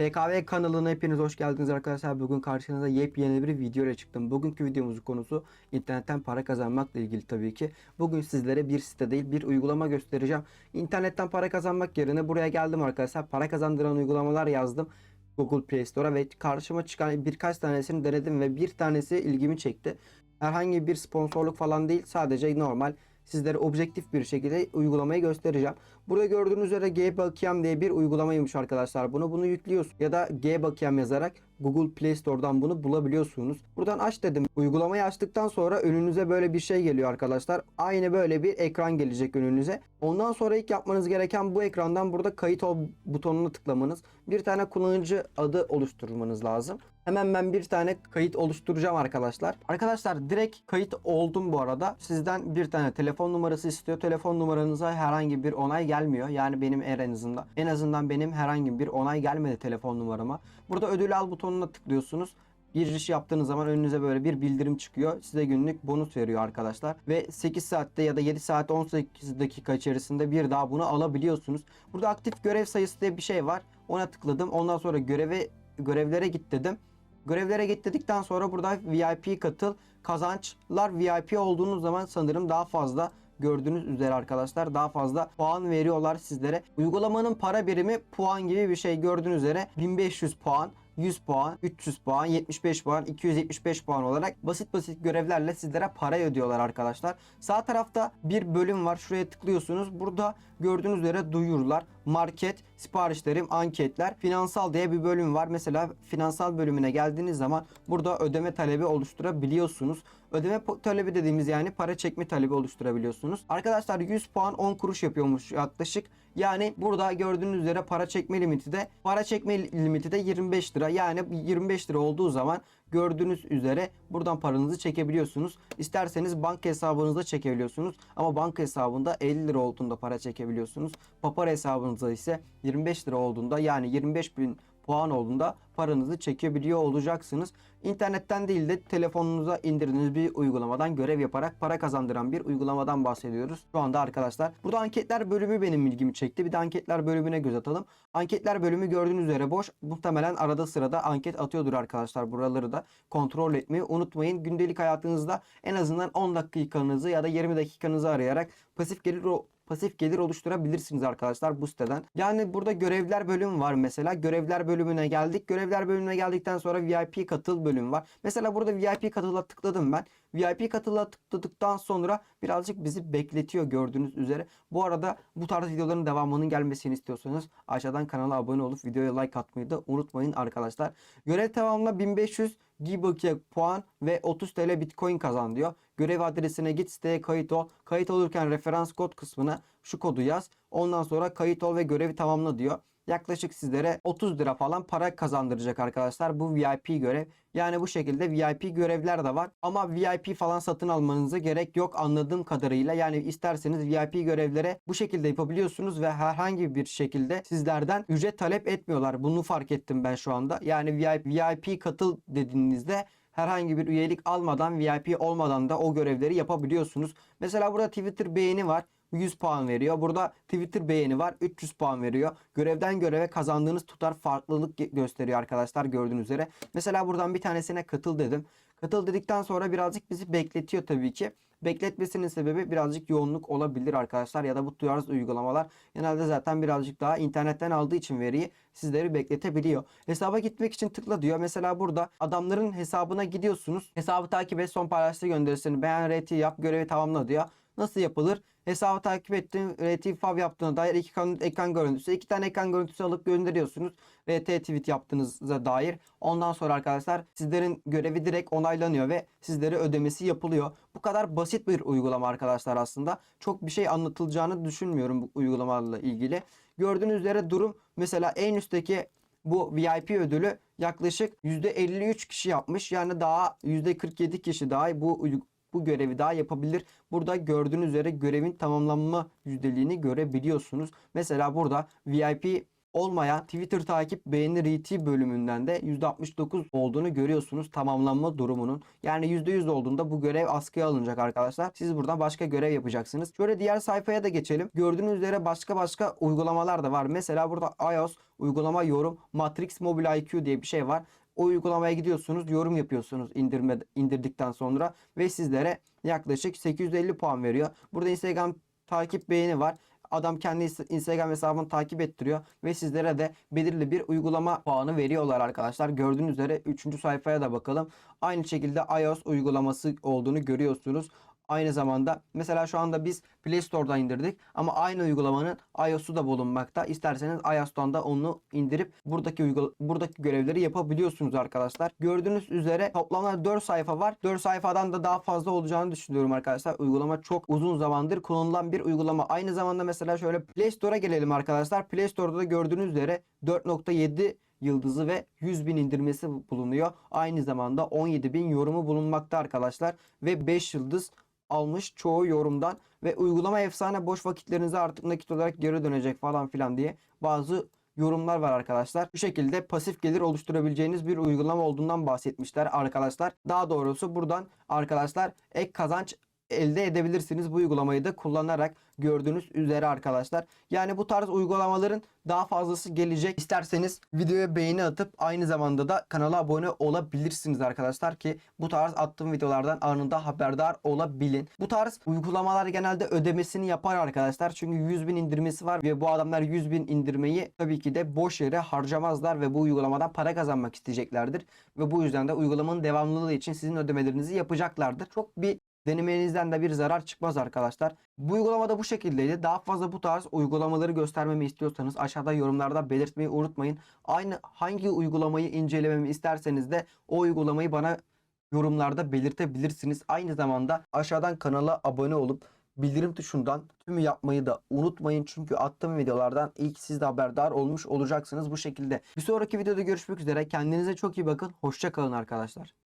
PKV kanalına hepiniz hoş geldiniz arkadaşlar. Bugün karşınıza yepyeni bir video ile çıktım. Bugünkü videomuzun konusu internetten para kazanmakla ilgili tabii ki. Bugün sizlere bir site değil bir uygulama göstereceğim. İnternetten para kazanmak yerine buraya geldim arkadaşlar. Para kazandıran uygulamalar yazdım. Google Play Store'a ve karşıma çıkan birkaç tanesini denedim ve bir tanesi ilgimi çekti. Herhangi bir sponsorluk falan değil sadece normal sizlere objektif bir şekilde uygulamayı göstereceğim. Burada gördüğünüz üzere G Bakiyem diye bir uygulamaymış arkadaşlar. Bunu bunu yüklüyorsun ya da G Bakiyem yazarak Google Play Store'dan bunu bulabiliyorsunuz. Buradan aç dedim. Uygulamayı açtıktan sonra önünüze böyle bir şey geliyor arkadaşlar. Aynı böyle bir ekran gelecek önünüze. Ondan sonra ilk yapmanız gereken bu ekrandan burada kayıt ol butonuna tıklamanız. Bir tane kullanıcı adı oluşturmanız lazım. Hemen ben bir tane kayıt oluşturacağım arkadaşlar. Arkadaşlar direkt kayıt oldum bu arada. Sizden bir tane telefon numarası istiyor. Telefon numaranıza herhangi bir onay gelmiyor. Yani benim en azından. En azından benim herhangi bir onay gelmedi telefon numarama. Burada ödül al butonuna tıklıyorsunuz. Giriş yaptığınız zaman önünüze böyle bir bildirim çıkıyor. Size günlük bonus veriyor arkadaşlar. Ve 8 saatte ya da 7 saat 18 dakika içerisinde bir daha bunu alabiliyorsunuz. Burada aktif görev sayısı diye bir şey var. Ona tıkladım. Ondan sonra göreve görevlere git dedim. Görevlere git dedikten sonra burada VIP katıl kazançlar VIP olduğunuz zaman sanırım daha fazla gördüğünüz üzere arkadaşlar daha fazla puan veriyorlar sizlere. Uygulamanın para birimi puan gibi bir şey gördüğünüz üzere 1500 puan 100 puan, 300 puan, 75 puan, 275 puan olarak basit basit görevlerle sizlere para ödüyorlar arkadaşlar. Sağ tarafta bir bölüm var. Şuraya tıklıyorsunuz. Burada gördüğünüz üzere duyurular, market, siparişlerim, anketler, finansal diye bir bölüm var. Mesela finansal bölümüne geldiğiniz zaman burada ödeme talebi oluşturabiliyorsunuz. Ödeme talebi dediğimiz yani para çekme talebi oluşturabiliyorsunuz. Arkadaşlar 100 puan 10 kuruş yapıyormuş yaklaşık. Yani burada gördüğünüz üzere para çekme limiti de para çekme limiti de 25 lira. Yani 25 lira olduğu zaman gördüğünüz üzere buradan paranızı çekebiliyorsunuz. İsterseniz banka hesabınıza çekebiliyorsunuz. Ama banka hesabında 50 lira olduğunda para çekebiliyorsunuz. Papar hesabınızda ise 25 lira olduğunda yani 25 bin puan olduğunda paranızı çekebiliyor olacaksınız. İnternetten değil de telefonunuza indirdiğiniz bir uygulamadan görev yaparak para kazandıran bir uygulamadan bahsediyoruz. Şu anda arkadaşlar. Burada anketler bölümü benim ilgimi çekti. Bir de anketler bölümüne göz atalım. Anketler bölümü gördüğünüz üzere boş. Muhtemelen arada sırada anket atıyordur arkadaşlar. Buraları da kontrol etmeyi unutmayın. Gündelik hayatınızda en azından 10 dakikanızı ya da 20 dakikanızı arayarak pasif gelir pasif gelir oluşturabilirsiniz arkadaşlar bu siteden. Yani burada görevler bölümü var mesela. Görevler bölümüne geldik. Görevler bölümüne geldikten sonra VIP katıl bölümü var. Mesela burada VIP katıla tıkladım ben. VIP katıla tıkladıktan sonra birazcık bizi bekletiyor gördüğünüz üzere. Bu arada bu tarz videoların devamının gelmesini istiyorsanız aşağıdan kanala abone olup videoya like atmayı da unutmayın arkadaşlar. Görev tamamla 1500 Gibakiye puan ve 30 TL Bitcoin kazan diyor. Görev adresine git siteye kayıt ol. Kayıt olurken referans kod kısmına şu kodu yaz. Ondan sonra kayıt ol ve görevi tamamla diyor. Yaklaşık sizlere 30 lira falan para kazandıracak arkadaşlar bu VIP görev. Yani bu şekilde VIP görevler de var. Ama VIP falan satın almanıza gerek yok anladığım kadarıyla. Yani isterseniz VIP görevlere bu şekilde yapabiliyorsunuz ve herhangi bir şekilde sizlerden ücret talep etmiyorlar. Bunu fark ettim ben şu anda. Yani VIP, VIP katıl dediğinizde herhangi bir üyelik almadan VIP olmadan da o görevleri yapabiliyorsunuz. Mesela burada Twitter beğeni var. 100 puan veriyor. Burada Twitter beğeni var. 300 puan veriyor. Görevden göreve kazandığınız tutar farklılık gösteriyor arkadaşlar gördüğünüz üzere. Mesela buradan bir tanesine katıl dedim. Katıl dedikten sonra birazcık bizi bekletiyor tabii ki. Bekletmesinin sebebi birazcık yoğunluk olabilir arkadaşlar ya da bu tarz uygulamalar genelde zaten birazcık daha internetten aldığı için veriyi sizleri bekletebiliyor. Hesaba gitmek için tıkla diyor. Mesela burada adamların hesabına gidiyorsunuz. Hesabı takip et son paylaştığı gönderisini beğen reti yap görevi tamamla diyor. Nasıl yapılır? Hesabı takip ettin, RT fav yaptığına dair iki kan- ekran görüntüsü, iki tane ekran görüntüsü alıp gönderiyorsunuz. RT tweet yaptığınıza dair. Ondan sonra arkadaşlar sizlerin görevi direkt onaylanıyor ve sizlere ödemesi yapılıyor. Bu kadar basit bir uygulama arkadaşlar aslında. Çok bir şey anlatılacağını düşünmüyorum bu uygulamalarla ilgili. Gördüğünüz üzere durum mesela en üstteki bu VIP ödülü yaklaşık %53 kişi yapmış. Yani daha %47 kişi daha bu bu görevi daha yapabilir. Burada gördüğünüz üzere görevin tamamlanma yüzdeliğini görebiliyorsunuz. Mesela burada VIP olmayan Twitter takip beğeni RT bölümünden de %69 olduğunu görüyorsunuz tamamlanma durumunun. Yani %100 olduğunda bu görev askıya alınacak arkadaşlar. Siz buradan başka görev yapacaksınız. Şöyle diğer sayfaya da geçelim. Gördüğünüz üzere başka başka uygulamalar da var. Mesela burada iOS uygulama yorum Matrix Mobile IQ diye bir şey var. O uygulamaya gidiyorsunuz, yorum yapıyorsunuz indirme indirdikten sonra ve sizlere yaklaşık 850 puan veriyor. Burada Instagram takip beğeni var. Adam kendi Instagram hesabını takip ettiriyor ve sizlere de belirli bir uygulama puanı veriyorlar arkadaşlar. Gördüğünüz üzere 3. sayfaya da bakalım. Aynı şekilde iOS uygulaması olduğunu görüyorsunuz. Aynı zamanda mesela şu anda biz Play Store'dan indirdik ama aynı uygulamanın iOS'u da bulunmakta. İsterseniz iOS'tan da onu indirip buradaki uygula- buradaki görevleri yapabiliyorsunuz arkadaşlar. Gördüğünüz üzere toplamda 4 sayfa var. 4 sayfadan da daha fazla olacağını düşünüyorum arkadaşlar. Uygulama çok uzun zamandır kullanılan bir uygulama. Aynı zamanda mesela şöyle Play Store'a gelelim arkadaşlar. Play Store'da da gördüğünüz üzere 4.7 yıldızı ve 100 bin indirmesi bulunuyor. Aynı zamanda 17 bin yorumu bulunmakta arkadaşlar. Ve 5 yıldız almış çoğu yorumdan. Ve uygulama efsane boş vakitlerinize artık nakit olarak geri dönecek falan filan diye bazı yorumlar var arkadaşlar. Bu şekilde pasif gelir oluşturabileceğiniz bir uygulama olduğundan bahsetmişler arkadaşlar. Daha doğrusu buradan arkadaşlar ek kazanç elde edebilirsiniz bu uygulamayı da kullanarak gördüğünüz üzere arkadaşlar. Yani bu tarz uygulamaların daha fazlası gelecek. İsterseniz videoya beğeni atıp aynı zamanda da kanala abone olabilirsiniz arkadaşlar ki bu tarz attığım videolardan anında haberdar olabilin. Bu tarz uygulamalar genelde ödemesini yapar arkadaşlar. Çünkü 100 bin indirmesi var ve bu adamlar 100 bin indirmeyi tabii ki de boş yere harcamazlar ve bu uygulamadan para kazanmak isteyeceklerdir. Ve bu yüzden de uygulamanın devamlılığı için sizin ödemelerinizi yapacaklardır. Çok bir denemenizden de bir zarar çıkmaz arkadaşlar. Bu uygulamada bu şekildeydi. Daha fazla bu tarz uygulamaları göstermemi istiyorsanız aşağıda yorumlarda belirtmeyi unutmayın. Aynı hangi uygulamayı incelememi isterseniz de o uygulamayı bana yorumlarda belirtebilirsiniz. Aynı zamanda aşağıdan kanala abone olup bildirim tuşundan tümü yapmayı da unutmayın. Çünkü attığım videolardan ilk siz de haberdar olmuş olacaksınız bu şekilde. Bir sonraki videoda görüşmek üzere. Kendinize çok iyi bakın. Hoşça kalın arkadaşlar.